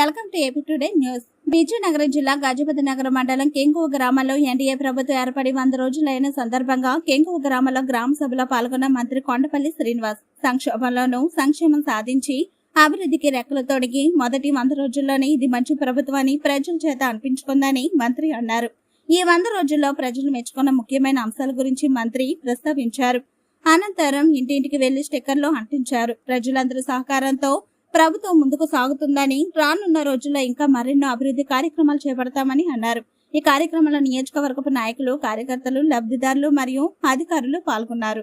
Welcome to AP today news. Vizianagaram జిల్లా గజపతి నగరం మండలం కెంకువ గ్రామంలో ఎన్డీఏ ప్రభుత్వం ఏర్పడి వంద రోజులైన సందర్భంగా కెంకువ గ్రామంలో గ్రామ సభలో పాల్గొన్న మంత్రి కొండపల్లి శ్రీనివాస్ సంక్షోభంలోనూ సంక్షేమం సాధించి అభివృద్ధికి రెక్కలు తొడిగి మొదటి వంద రోజుల్లోనే ఇది మంచి ప్రభుత్వాన్ని ప్రజల చేత అనిపించుకుందని మంత్రి అన్నారు. ఈ వంద రోజుల్లో ప్రజలు మెచ్చుకున్న ముఖ్యమైన అంశాల గురించి మంత్రి ప్రస్తావించారు. అనంతరం ఇంటింటికి వెళ్ళి స్టిక్కర్లు అంటించారు. ప్రజలందరూ సహకారంతో ప్రభుత్వం ముందుకు సాగుతుందని రానున్న రోజుల్లో ఇంకా మరెన్నో అభివృద్ధి కార్యక్రమాలు చేపడతామని అన్నారు. ఈ కార్యక్రమంలో నియోజకవర్గపు నాయకులు కార్యకర్తలు లబ్ధిదారులు మరియు అధికారులు పాల్గొన్నారు.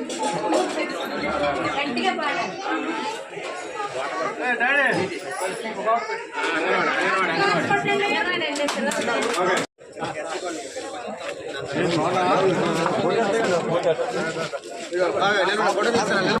కదా కంపల్సరీ సార్ అంటారు ఒక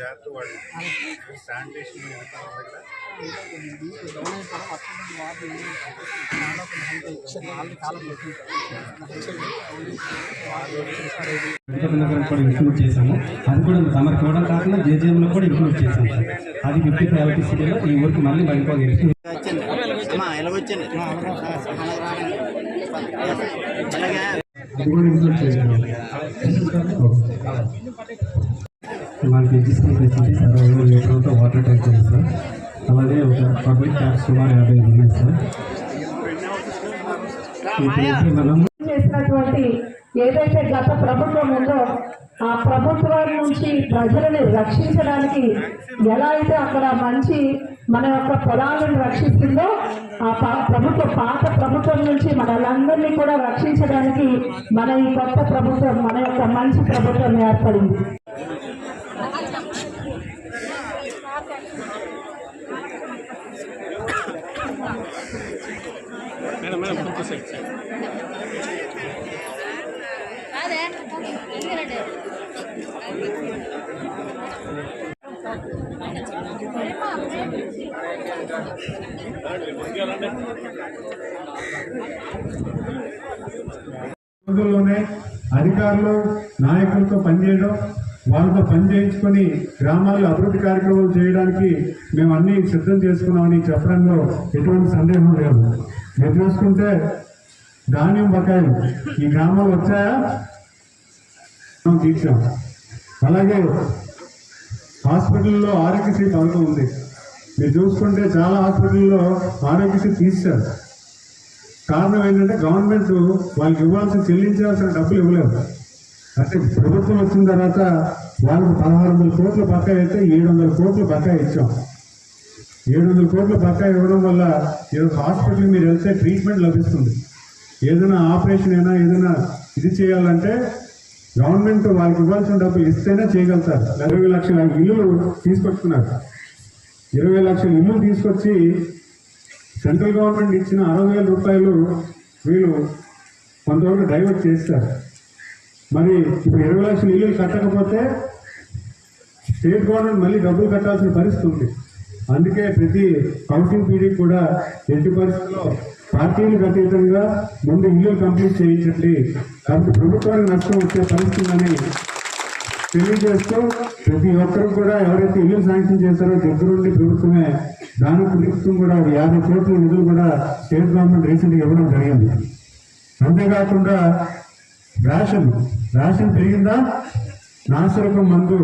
జాగ్రత్త వాడి శానిటేషన్ నగరం కూడా ఇంక్లూడ్ చేశాము. అది కూడా తమరు చూడడం కాకుండా జేజేఎంలో కూడా ఇంక్లూడ్ చేశాం సార్. అది ఫిఫ్టీ ప్రయారిటీ సిటీలో ఈ ఊరికి మళ్ళీ అది కూడా ఇంక్లూడ్ చేశాము. మనకి ఎగ్జిస్టింగ్ ఫెసిలిటీస్ అరవై వేల లీటర్లతో వాటర్ ట్యాంక్ ఉంది సార్ అలాగే ఒక పబ్లిక్ ట్యాక్స్ సుమారు యాభై ఐదు ఉన్నాయి సార్ ఇప్పుడు మనం చేసినటువంటి ఏదైతే గత ప్రభుత్వం ఉందో ఆ ప్రభుత్వం నుంచి ప్రజలను రక్షించడానికి ఎలా అయితే అక్కడ మంచి మన యొక్క పొలాలను రక్షిస్తుందో ఆ ప్రభుత్వ పాత ప్రభుత్వం నుంచి మనలందరినీ కూడా రక్షించడానికి మన ఈ కొత్త ప్రభుత్వం మన యొక్క మంచి ప్రభుత్వం ఏర్పడింది మేడం మేడం కొంచెం సైడ్ సైడ్ రోజుల్లోనే అధికారులు నాయకులతో పనిచేయడం వాళ్ళతో పని చేయించుకొని గ్రామాల్లో అభివృద్ధి కార్యక్రమాలు చేయడానికి మేము అన్ని సిద్ధం చేసుకున్నామని చెప్పడంలో ఎటువంటి సందేహం లేదు. మీరు చూసుకుంటే ధాన్యం బకాయిలు ఈ గ్రామాలు వచ్చాయా? మనం తీర్చాం అలాగే హాస్పిటల్లో ఆరోగ్యశ్రీ పథకం ఉంది. మీరు చూసుకుంటే చాలా హాస్పిటల్లో ఆరోగ్యశ్రీ తీశారు. కారణం ఏంటంటే గవర్నమెంట్ వాళ్ళకి ఇవ్వాల్సిన చెల్లించాల్సిన డబ్బులు ఇవ్వలేదు. అంటే ప్రభుత్వం వచ్చిన తర్వాత వాళ్ళకి పదహారు వందల కోట్ల బకాయి అయితే ఏడు వందల కోట్ల బకాయి ఇచ్చాం. ఏడు వందల కోట్ల బకాయి ఇవ్వడం వల్ల ఈరోజు హాస్పిటల్కి మీరు వెళ్తే ట్రీట్మెంట్ లభిస్తుంది. ఏదైనా ఆపరేషన్ అయినా ఏదైనా ఇది చేయాలంటే గవర్నమెంట్ వాళ్ళకి ఇవ్వాల్సిన డబ్బులు ఇస్తేనే చేయగలుగుతారు. ఇరవై లక్షల ఇల్లులు తీసుకొచ్చుకున్నారు. ఇరవై లక్షల ఇల్లు తీసుకొచ్చి సెంట్రల్ గవర్నమెంట్ ఇచ్చిన అరవై వేల రూపాయలు వీళ్ళు కొంతవరకు డైవర్ట్ చేస్తారు. మరి ఇప్పుడు ఇరవై లక్షల ఇల్లు కట్టకపోతే స్టేట్ గవర్నమెంట్ మళ్ళీ డబ్బులు కట్టాల్సిన పరిస్థితి ఉంది. అందుకే ప్రతి హౌసింగ్ పీడీ కూడా ఎట్టి పరిస్థితుల్లో పార్టీలకు అతీతంగా ముందు ఇల్లు కంప్లీట్ చేయించండి. కాబట్టి ప్రభుత్వానికి నష్టం వచ్చే పరిస్థితుందని తెలియజేస్తూ ప్రతి ఒక్కరు కూడా ఎవరైతే ఇల్లు శాంక్షన్ చేశారో దగ్గరుండి ప్రభుత్వమే దాని ప్రభుత్వం కూడా యాభై కోట్ల నిధులు కూడా స్టేట్ గవర్నమెంట్ రీసెంట్గా ఇవ్వడం జరిగింది. అంతేకాకుండా రేషన్ రేషన్ పెరిగిందా? నాశరకం మందు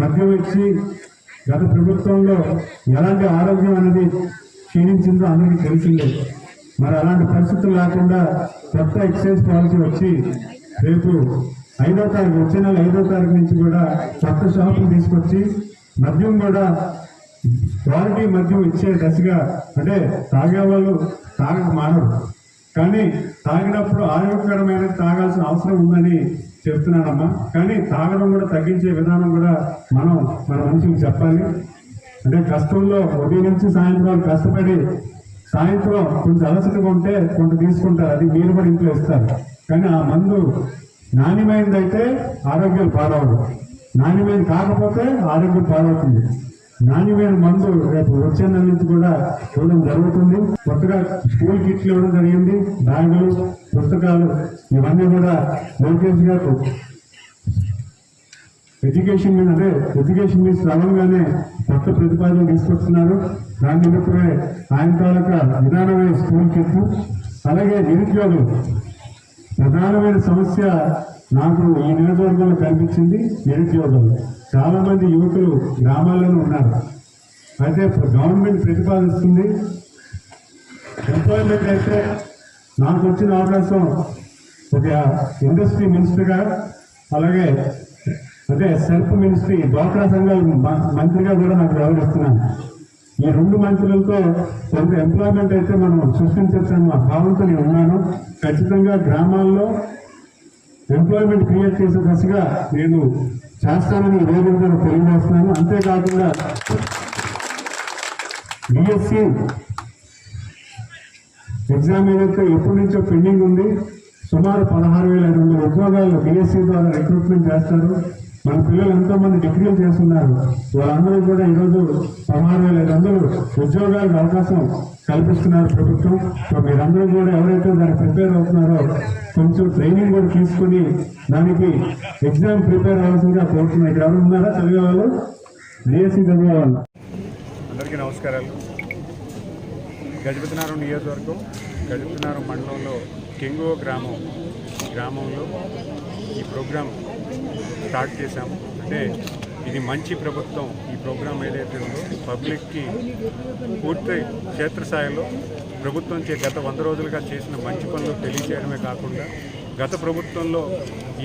మద్యం ఇచ్చి గత ప్రభుత్వంలో ఎలాంటి ఆరోగ్యం అనేది క్షీణించిందో అందరికీ తెలిసిందే. మరి అలాంటి పరిస్థితులు లేకుండా కొత్త ఎక్సైజ్ పాలసీ వచ్చి రేపు ఐదో తారీఖు వచ్చే నెల ఐదో తారీఖు నుంచి కూడా కొత్త షాపులు తీసుకొచ్చి మద్యం కూడా క్వాలిటీ మద్యం ఇచ్చే దశగా అంటే తాగే వాళ్ళు తాగక మానరు. కానీ తాగినప్పుడు ఆరోగ్యకరమైన తాగాల్సిన అవసరం ఉందని చెప్తున్నానమ్మా. కానీ తాగడం కూడా తగ్గించే విధానం కూడా మనం మన మనుషులకు చెప్పాలి. అంటే కష్టంలో ఉదయం నుంచి సాయంత్రం కష్టపడి సాయంత్రం కొంచెం అలసటగా ఉంటే కొంత తీసుకుంటారు. అది మీరు కూడా ఇంట్లో ఇస్తారు. కానీ ఆ మందు నాణ్యమైనది అయితే ఆరోగ్యం పాడవదు. నాణ్యమైనది కాకపోతే ఆరోగ్యం పాడవుతుంది. నాణ్యమైన మందు రేపు వచ్చే నెల నుంచి కూడా ఇవ్వడం జరుగుతుంది. కొత్తగా స్కూల్ కిట్లు ఇవ్వడం జరిగింది. బ్యాగులు పుస్తకాలు ఇవన్నీ కూడా లోకేష్ గారు ఎడ్యుకేషన్ మీద అదే ఎడ్యుకేషన్ మీద స్థలంగానే కొత్త ప్రతిపాదన తీసుకొస్తున్నారు. దాని నిమిత్తమే ఆయన తాలూకా విధానమైన స్కూల్ కిట్లు అలాగే నిరుద్యోగులు ప్రధానమైన సమస్య నాకు ఈ నియోజకవర్గంలో కనిపించింది నిరుద్యోగులు. చాలామంది యువకులు గ్రామాల్లోనే ఉన్నారు. అయితే గవర్నమెంట్ ప్రతిపాదిస్తుంది. ఎంప్లాయ్మెంట్ అయితే నాకు వచ్చిన అవకాశం ఒక ఇండస్ట్రీ మినిస్టర్గా అలాగే అదే సెల్ఫ్ మినిస్ట్రీ డ్వాక్రా సంఘాల మంత్రిగా కూడా నాకు వ్యవహరిస్తున్నాను ఈ రెండు మంత్రులతో కొంత ఎంప్లాయ్మెంట్ అయితే మనం సృష్టించవచ్చని మా భావంతో నేను ఉన్నాను. ఖచ్చితంగా గ్రామాల్లో ఎంప్లాయ్మెంట్ క్రియేట్ చేసే దశగా నేను చేస్తానని రోజు తెలియజేస్తున్నాను. అంతేకాకుండా బిఎస్సి ఎగ్జామ్ ఏదైతే ఎప్పటి నుంచో పెండింగ్ ఉంది సుమారు పదహారు వేల ఐదు వందల ఉద్యోగాలు బిఎస్సి ద్వారా రిక్రూట్మెంట్ చేస్తారు. మన పిల్లలు ఎంతో మంది డిగ్రీలు చేస్తున్నారు. వాళ్ళందరూ కూడా ఈరోజు పదహారు వేల ఐదు వందలు ఉద్యోగాలకు అవకాశం కల్పిస్తున్నారు ప్రభుత్వం. సో మీరందరూ కూడా ఎవరైతే దానికి ప్రిపేర్ అవుతున్నారో కొంచెం ట్రైనింగ్ కూడా తీసుకుని దానికి ఎగ్జామ్ ప్రిపేర్ అవ్వాల్సిందిగా కోరుతున్నాయి ఇక్కడ ఎవరు ఉన్నారా? చదివే వాళ్ళు బిఎస్సి చదివే వాళ్ళు అందరికీ నమస్కారాలు. గజపతినారం నియోజకవర్గం గజపతినారం మండలంలో కెంగువ గ్రామం గ్రామంలో ఈ ప్రోగ్రాం స్టార్ట్ చేశాము. అంటే ఇది మంచి ప్రభుత్వం. ఈ ప్రోగ్రాం ఏదైతే ఉందో పబ్లిక్కి పూర్తి క్షేత్రస్థాయిలో ప్రభుత్వం చే గత వంద రోజులుగా చేసిన మంచి పనులు తెలియజేయడమే కాకుండా గత ప్రభుత్వంలో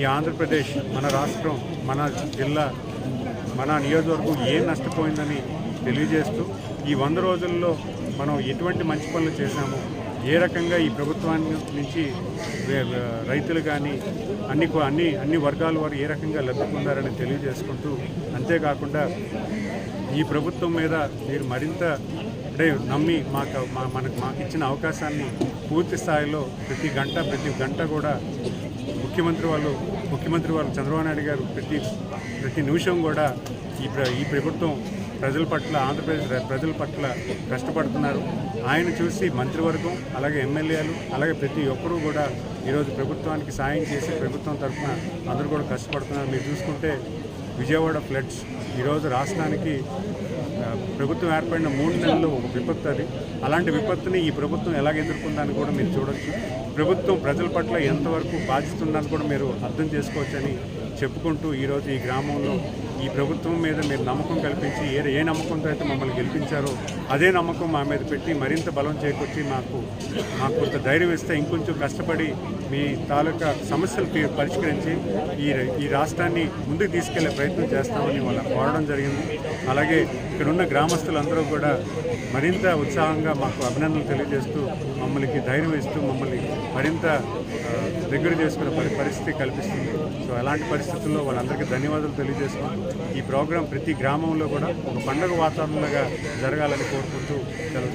ఈ ఆంధ్రప్రదేశ్ మన రాష్ట్రం మన జిల్లా మన నియోజకవర్గం ఏం నష్టపోయిందని తెలియజేస్తూ ఈ వంద రోజుల్లో మనం ఎటువంటి మంచి పనులు చేశామో ఏ రకంగా ఈ ప్రభుత్వాన్ని నుంచి రైతులు కానీ అన్ని అన్ని అన్ని వర్గాల వారు ఏ రకంగా లబ్ధి పొందారని తెలియజేసుకుంటూ అంతేకాకుండా ఈ ప్రభుత్వం మీద మీరు మరింత అంటే నమ్మి మాకు మా మనకు మాకు ఇచ్చిన అవకాశాన్ని పూర్తి స్థాయిలో ప్రతి గంట ప్రతి గంట కూడా ముఖ్యమంత్రి వాళ్ళు ముఖ్యమంత్రి వాళ్ళు చంద్రబాబు నాయుడు గారు ప్రతి ప్రతి నిమిషం కూడా ఈ ప్ర ఈ ప్రభుత్వం ప్రజల పట్ల ఆంధ్రప్రదేశ్ ప్రజల పట్ల కష్టపడుతున్నారు. ఆయన చూసి మంత్రివర్గం అలాగే ఎమ్మెల్యేలు అలాగే ప్రతి ఒక్కరూ కూడా ఈరోజు ప్రభుత్వానికి సాయం చేసి ప్రభుత్వం తరఫున అందరూ కూడా కష్టపడుతున్నారు. మీరు చూసుకుంటే విజయవాడ ఫ్లడ్స్ ఈరోజు రాష్ట్రానికి ప్రభుత్వం ఏర్పడిన మూడు నెలల్లో ఒక విపత్తు అది. అలాంటి విపత్తుని ఈ ప్రభుత్వం ఎలాగ ఎదుర్కొందని కూడా మీరు చూడొచ్చు. ప్రభుత్వం ప్రజల పట్ల ఎంతవరకు బాధిస్తుందని కూడా మీరు అర్థం చేసుకోవచ్చని చెప్పుకుంటూ ఈరోజు ఈ గ్రామంలో ఈ ప్రభుత్వం మీద మీరు నమ్మకం కల్పించి ఏ ఏ నమ్మకంతో అయితే మమ్మల్ని గెలిపించారో అదే నమ్మకం మా మీద పెట్టి మరింత బలం చేకూర్చి మాకు మాకు కొంత ధైర్యం ఇస్తే ఇంకొంచెం కష్టపడి మీ తాలూకా సమస్యలు పరిష్కరించి ఈ ఈ రాష్ట్రాన్ని ముందుకు తీసుకెళ్ళే ప్రయత్నం చేస్తామని వాళ్ళ కోరడం జరిగింది. అలాగే ఇక్కడ ఉన్న గ్రామస్తులందరూ కూడా మరింత ఉత్సాహంగా మాకు అభినందనలు తెలియజేస్తూ మమ్మల్ని ధైర్యం ఇస్తూ మమ్మల్ని మరింత దగ్గర చేసుకునే పరిస్థితి కల్పిస్తుంది. సో అలాంటి పరిస్థితుల్లో వాళ్ళందరికీ ధన్యవాదాలు తెలియజేస్తున్నాం ఈ ప్రోగ్రాం ప్రతి గ్రామంలో కూడా ఒక పండుగ వాతావరణంగా జరగాలని కోరుకుంటూ సెలవు